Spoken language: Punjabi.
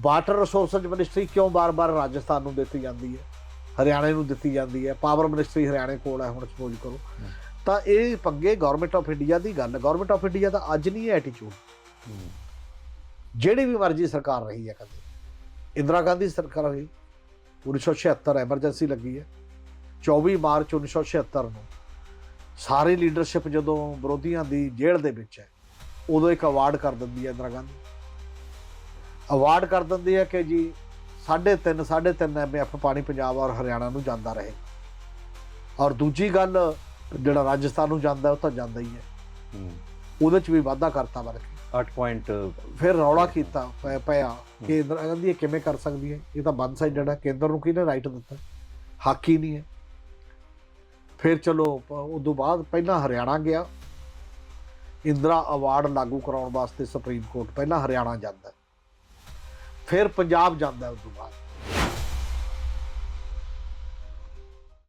ਵਾਟਰ ਰਿਸੋਰਸਜ਼ ਮਿਨਿਸਟਰੀ ਕਿਉਂ ਬਾਰ-ਬਾਰ ਰਾਜਸਥਾਨ ਨੂੰ ਦਿੱਤੀ ਜਾਂਦੀ ਹੈ? ਹਰਿਆਣੇ ਨੂੰ ਦਿੱਤੀ ਜਾਂਦੀ ਹੈ। ਪਾਵਰ ਮਿਨਿਸਟਰੀ ਹਰਿਆਣੇ ਕੋਲ ਹੈ, ਹੁਣ ਸਪੋਜ਼ ਕਰੋ। ਤਾਂ ਇਹ ਪੰਗੇ ਗਵਰਨਮੈਂਟ ਆਫ ਇੰਡੀਆ ਦੀ ਗੱਲ ਗਵਰਨਮੈਂਟ ਆਫ ਇੰਡੀਆ ਦਾ ਅੱਜ ਨਹੀਂ ਹੈ ਐਟੀਟਿਊਡ ਜਿਹੜੀ ਵੀ ਮਰਜ਼ੀ ਸਰਕਾਰ ਰਹੀ ਹੈ ਕਦੇ। ਇੰਦਰਾ ਗਾਂਧੀ ਸਰਕਾਰ ਰਹੀ। 1976 ਐਮਰਜੈਂਸੀ ਲੱਗੀ ਹੈ। 24 ਮਾਰਚ 1976 ਨੂੰ ਸਾਰੀ ਲੀਡਰਸ਼ਿਪ ਜਦੋਂ ਵਿਰੋਧੀਆਂ ਦੀ ਜੇਲ੍ਹ ਦੇ ਵਿੱਚ ਹੈ, ਉਦੋਂ ਇੱਕ ਅਵਾਰਡ ਕਰ ਦਿੰਦੀ ਹੈ ਇੰਦਰਾ ਗਾਂਧੀ। ਅਵਾਰਡ ਕਰ ਦਿੰਦੀ ਹੈ ਕਿ ਜੀ 3.5 3.5 ਐਮਐਫ ਪਾਣੀ ਪੰਜਾਬ ਔਰ ਹਰਿਆਣਾ ਨੂੰ ਜਾਂਦਾ ਰਹੇ। ਔਰ ਦੂਜੀ ਗੱਲ ਜਿਹੜਾ ਰਾਜਸਥਾਨ ਨੂੰ ਜਾਂਦਾ ਉਹ ਤਾਂ ਜਾਂਦਾ ਹੀ ਹੈ। ਉਹਦੇ ਚ ਵੀ ਵਾਧਾ ਕਰਤਾ ਬਲਕਿ 8 ਪੁਆਇੰਟ ਫਿਰ ਰੌਲਾ ਕੀਤਾ ਪਿਆ- ਕਿ ਇੰਦਰਾ ਗਾਂਧੀ ਇਹ ਕਿਵੇਂ ਕਰ ਸਕਦੀ ਹੈ? ਇਹ ਤਾਂ ਵਨ ਸਾਈਡਡ ਹੈ ਕੇਂਦਰ ਨੂੰ ਕਿਹਨੇ ਰਾਈਟ ਦਿੱਤਾ? ਹੱਕ ਹੀ ਨਹੀਂ ਹੈ। ਫਿਰ ਚਲੋ ਉਸ ਤੋਂ ਬਾਅਦ ਪਹਿਲਾਂ ਹਰਿਆਣਾ ਗਿਆ। ਇੰਦਰਾ ਅਵਾਰਡ ਲਾਗੂ ਕਰਾਉਣ ਵਾਸਤੇ ਸੁਪਰੀਮ ਕੋਰਟ ਪਹਿਲਾਂ ਹਰਿਆਣਾ ਜਾਂਦਾ। ਫਿਰ ਪੰਜਾਬ ਜਾਂਦਾ ਉਸ ਤੋਂ ਬਾਅਦ।